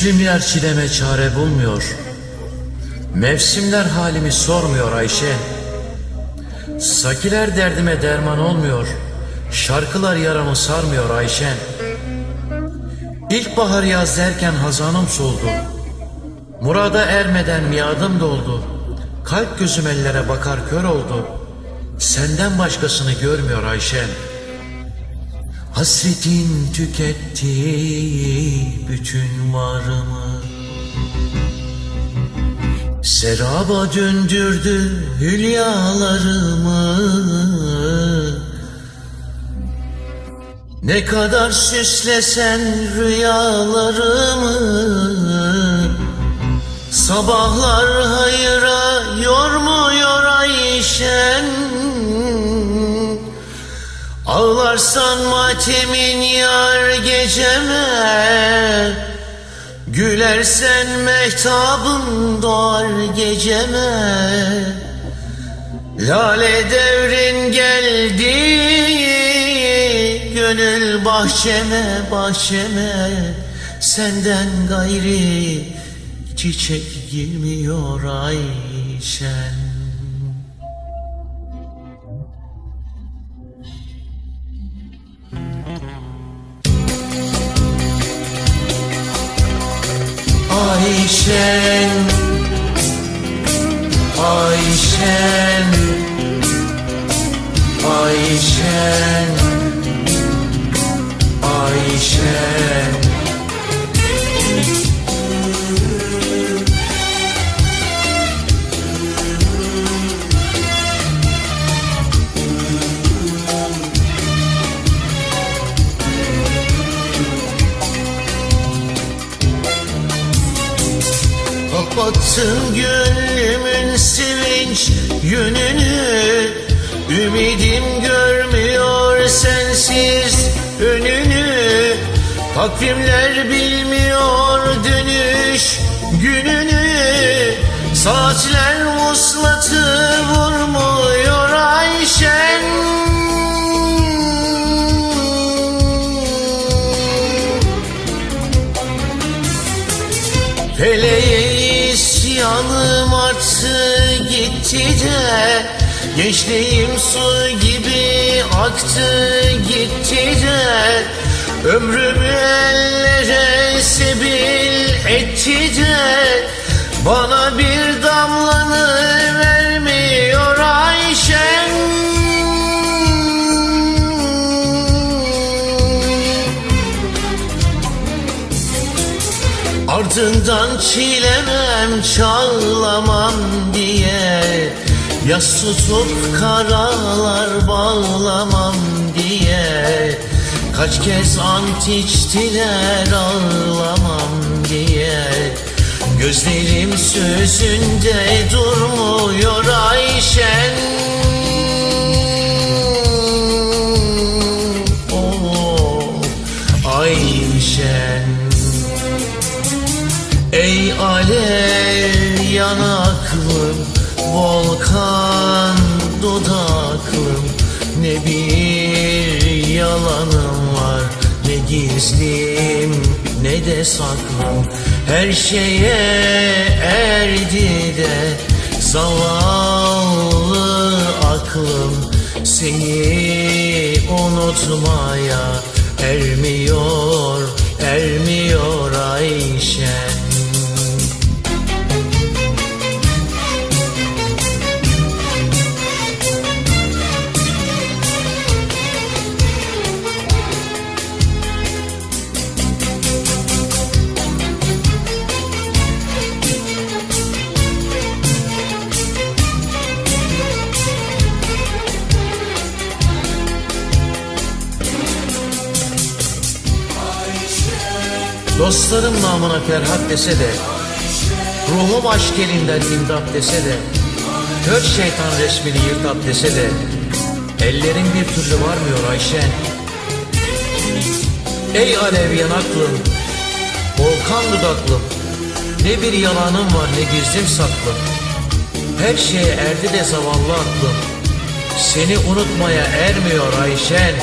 İklimler çileme çare bulmuyor. Mevsimler halimi sormuyor Ayşe. Sakiler derdime derman olmuyor. Şarkılar yaramı sarmıyor Ayşe. İlkbahar yaz derken hazanım soldu. Murada ermeden miadım doldu. Kalp gözüm ellere bakar kör oldu. Senden başkasını görmüyor Ayşen. Hasretin tüketti bütün varımı Seraba döndürdü hülyalarımı Ne kadar süslesen rüyalarımı Sabahlar hayıra yormuyor Ayşen. Ağlarsan matemin yar geceme. Gülersen mehtabın doğar geceme. Lale devrin geldi Gönül bahçeme bahçeme. Senden gayri çiçek girmiyor Ayşen. Ayşen Ayşen Ayşen Ayşen Kapattın gönlümün sevinç yönünü. Ümidim görmüyor sensiz önünü. Takvimler bilmiyor dönüş gününü. Saatler muslatı vurmuyor Ayşen. Feleğe gitti de Gençliğim su gibi aktı gitti de Ömrümü ellere sebil etti de Bana bir damlanı Ardından çilemem çağlamam diye. Yas tutup karalar bağlamam diye. Kaç kez ant içtiler ağlamam diye. Gözlerim sözünde durmuyor Ayşen Ey alev yanaklım Volkan dudaklım Ne bir yalanım var Ne gizlim ne de saklım Her şeye erdi de Zavallı aklım. Seni unutmaya Ermiyor, ermiyor Dostlarım namına Ferhat dese de Ruhum aşk elinden imdat dese de Kör şeytan resmini yırtat dese de Ellerin bir türlü varmıyor Ayşen. Ey alev yanaklım Volkan dudaklım Ne bir yalanım var ne gizlim saklım. Her şeye erdi de zavallı aklım. Seni unutmaya ermiyor Ayşen